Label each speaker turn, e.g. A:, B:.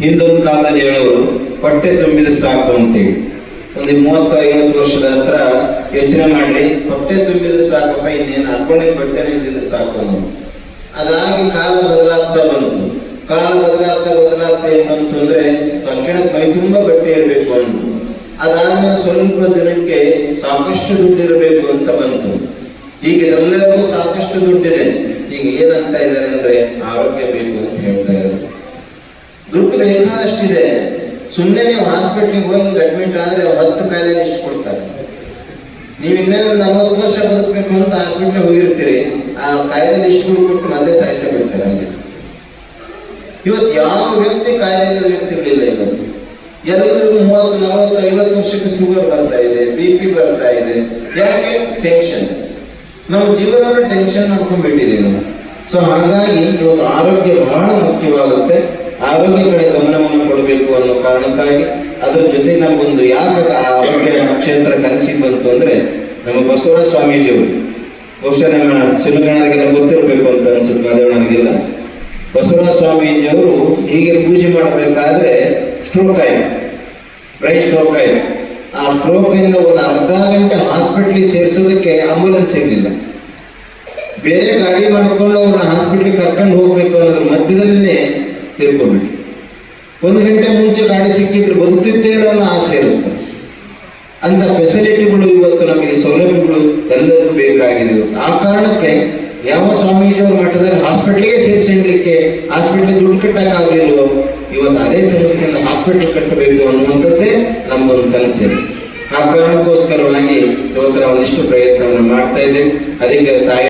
A: ಹಿಂದೊಂದು ಕಾಲದಲ್ಲಿ ಹೇಳೋರು, ಹೊಟ್ಟೆ ತುಂಬಿದ ಸಾಕು ಅಂತೇಳಿ. ಒಂದು ಮೂವತ್ತು ಐವತ್ತು ವರ್ಷದ ಹತ್ರ ಯೋಚನೆ ಮಾಡಿ ಹೊಟ್ಟೆ ತುಂಬಿದ ಸಾಕಪ್ಪ, ಇನ್ನೇನು ಹಾಕೊಂಡೆ ಬಟ್ಟೆ ನಿಂತಿದ್ದು ಸಾಕು ಅನ್ನೋದು. ಅದಾಗಿ ಕಾಲ ಬದಲಾಗ್ತಾ ಬಂತು. ಕಾಲ ಬದಲಾಗ್ತಾ ಬದಲಾಗ್ತಾ ಏನು ಬಂತು ಅಂದ್ರೆ ತಕ್ಷಣ ಮೈ ತುಂಬ ಬಟ್ಟೆ ಇರಬೇಕು ಅಂತ ಅದಾದ್ಮೇಲೆ ಸ್ವಲ್ಪ ದಿನಕ್ಕೆ ಸಾಕಷ್ಟು ದುಡ್ಡು ಇರಬೇಕು ಅಂತ ಬಂತು. ಈಗ ಎಲ್ಲರಿಗೂ ಸಾಕಷ್ಟು ದುಡ್ಡಿದೆ. ಈಗ ಏನಂತ ಇದ್ದಾರೆ ಅಂದ್ರೆ, ಆರೋಗ್ಯ ಬೇಕು ಅಂತ ಹೇಳ್ತಾ ಇದ್ದಾರೆ ದುಡ್ಡು ಬೇಕಾದಷ್ಟಿದೆ ಸುಮ್ಮನೆ ನೀವು ಹಾಸ್ಪಿಟ್ಲಿಗೆ ಹೋಗಿ ಅಡ್ಮಿಟ್ ಆದರೆ ಅವ್ರು ಹತ್ತು ಕಾಯಿಲೆ ಇಷ್ಟು ಕೊಡ್ತಾರೆ. ನೀವು ಇನ್ನೇ ಒಂದು ನಲವತ್ತು ವರ್ಷ ಬದುಕಬೇಕು ಅಂತ ಹಾಸ್ಪಿಟ್ಲಿಗೆ ಹೋಗಿರ್ತೀರಿ, ಆ ಕಾಯಿಲೆ ಲಿಸ್ಟ್ಗಳು ಕೊಟ್ಟು ಮತ್ತೆ ಸಾಯಿಸ ಬಿಡ್ತಾರೆ ಇವತ್ತು ಯಾವ ವ್ಯಕ್ತಿ ಕಾಯಿಲೆ ವ್ಯಕ್ತಿಗಳಿಲ್ಲ ಇವತ್ತು ಎಲ್ಲರಿಗೂ ಮೂವತ್ತು, ನಲವತ್ತು, ಐವತ್ತು ವರ್ಷಕ್ಕೆ ಶುಗರ್ ಬರ್ತಾ ಇದೆ ಬಿ ಪಿ ಬರ್ತಾ ಇದೆ. ಯಾಕೆ? ಟೆನ್ಷನ್ ನಮ್ಮ ಜೀವನವನ್ನು ಟೆನ್ಷನ್ ಮಾಡ್ಕೊಂಡ್ಬಿಟ್ಟಿದ್ದೀವಿ ನಾವು. ಸೊ ಹಾಗಾಗಿ ಇವತ್ತು ಆರೋಗ್ಯ ಬಹಳ ಮುಖ್ಯವಾಗುತ್ತೆ. ಆರೋಗ್ಯ ಕಡೆ ಗಮನವನ್ನು ಕೊಡಬೇಕು ಅನ್ನೋ ಕಾರಣಕ್ಕಾಗಿ ಅದರ ಜೊತೆ ನಮಗೊಂದು ಯಾಕೆ ಆ ಆರೋಗ್ಯ ಕ್ಷೇತ್ರ ಕನಸಿಗೆ ಬಂತು ಅಂದ್ರೆ ನಮ್ಮ ಬಸವರಾಜ ಸ್ವಾಮೀಜಿಯವರು. ಬಹುಶಃ ನಮ್ಮ ಶಿವಗಣರಿಗೆಲ್ಲ ಗೊತ್ತಿರಬೇಕು ಅಂತ ಅನ್ಸುತ್ತೆ ಮಾದೇವಣ್ಣನಿಗೆಲ್ಲ ಬಸವರಾಜ ಸ್ವಾಮೀಜಿಯವರು ಹೀಗೆ ಪೂಜೆ ಮಾಡಬೇಕಾದ್ರೆ ಸ್ಟ್ರೋಕ್ ಆಯ್ತು. ಬ್ರೈಟ್ ಸ್ಟ್ರೋಕ್ ಆಯ್ತು. ಆ ಸ್ಟ್ರೋಕ್ ಇಂದ ಒಂದು ಅರ್ಧ ಗಂಟೆ ಹಾಸ್ಪಿಟ್ಲಿಗೆ ಸೇರಿಸೋದಕ್ಕೆ ಆಂಬುಲೆನ್ಸ್ ಇರಲಿಲ್ಲ. ಬೇರೆ ಗಾಡಿ ಮಾಡ್ಕೊಂಡು ಅವ್ರನ್ನ ಹಾಸ್ಪಿಟ್ಲಿಗೆ ಕರ್ಕೊಂಡು ಹೋಗ್ಬೇಕು ಅನ್ನೋದ್ರ ಮಧ್ಯದಲ್ಲೇ ತಿರ್ಕೊಂಡ್ಬಿಟ್ಟು ಒಂದು ಗಂಟೆ ಮುಂಚೆ ಗಾಡಿ ಸಿಕ್ಕಿದ್ರೆ ಬದುಕುತ್ತೇನೋ ಅನ್ನೋ ಆಸೆ ಇರುತ್ತೆ. ಅಂತ ಫೆಸಿಲಿಟಿಗಳು ಇವತ್ತು ನಮಗೆ ಸೌಲಭ್ಯಗಳು ಎಲ್ಲರಿಗೂ ಬೇಕಾಗಿದೆ. ಆ ಕಾರಣಕ್ಕೆ ಯಾವ ಮಠದಲ್ಲಿ ಹಾಸ್ಪಿಟ್ಲಿಗೆ ಸೇರಿಸಿಡ್ಲಿಕ್ಕೆ ಹಾಸ್ಪಿಟ್ಲಿಗೆ ದುಡ್ಡು ಕಟ್ಟಕ್ಕಾಗಲಿಲ್ವೋ? ಇವತ್ತು ಅದೇ ಸಮಸ್ಯೆಯನ್ನು ಹಾಸ್ಪಿಟ್ಲ್ ಕಟ್ಟಬೇಕು ಅನ್ನುವಂಥದ್ದೇ ನಮ್ಮೊಂದು ಕನಸಿದೆ ಆ ಕಾರಣಕ್ಕೋಸ್ಕರವಾಗಿ ಇವತ್ತು ನಾವು ಇಷ್ಟು ಪ್ರಯತ್ನವನ್ನು ಮಾಡ್ತಾ ಇದ್ದೇವೆ. ಅದಕ್ಕೆ ತಾಯಿ